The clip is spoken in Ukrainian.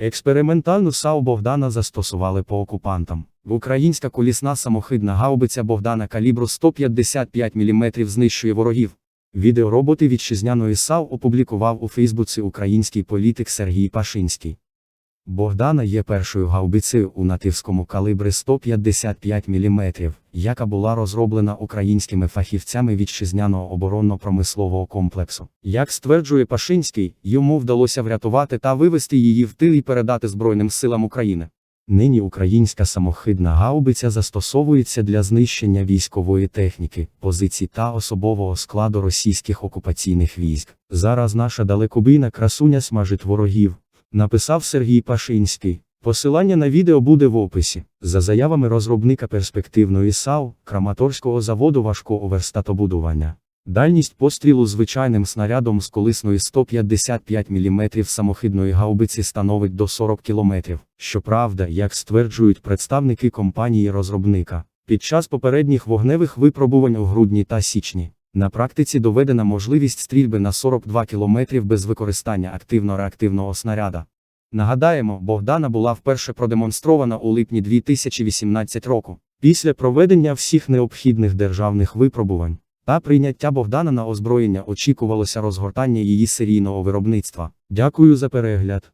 Експериментальну САУ Богдана застосували по окупантам. Українська колісна самохидна гаубиця Богдана калібру 155 мм знищує ворогів. Відео роботи вітчизняної САУ опублікував у Фейсбуці український політик Сергій Пашинський. Богдана є першою гаубицею у нативському калибри 155 мм, яка була розроблена українськими фахівцями вітчизняного оборонно-промислового комплексу. Як стверджує Пашинський, йому вдалося врятувати та вивести її в тил і передати Збройним силам України. Нині українська самохидна гаубиця застосовується для знищення військової техніки, позицій та особового складу російських окупаційних військ. Зараз наша далекобійна красуня смажить ворогів, написав Сергій Пашинський. Посилання на відео буде в описі. За заявами розробника перспективної САУ, Краматорського заводу важкого верстатобудування. Дальність пострілу звичайним снарядом з колисної 155 мм самохидної гаубиці становить до 40 км. Щоправда, як стверджують представники компанії розробника, під час попередніх вогневих випробувань у грудні та січні. На практиці доведена можливість стрільби на 42 км без використання активно-реактивного снаряда. Нагадаємо, Богдана була вперше продемонстрована у липні 2018 року, після проведення всіх необхідних державних випробувань. Та прийняття Богдана на озброєння очікувалося розгортання її серійного виробництва. Дякую за перегляд.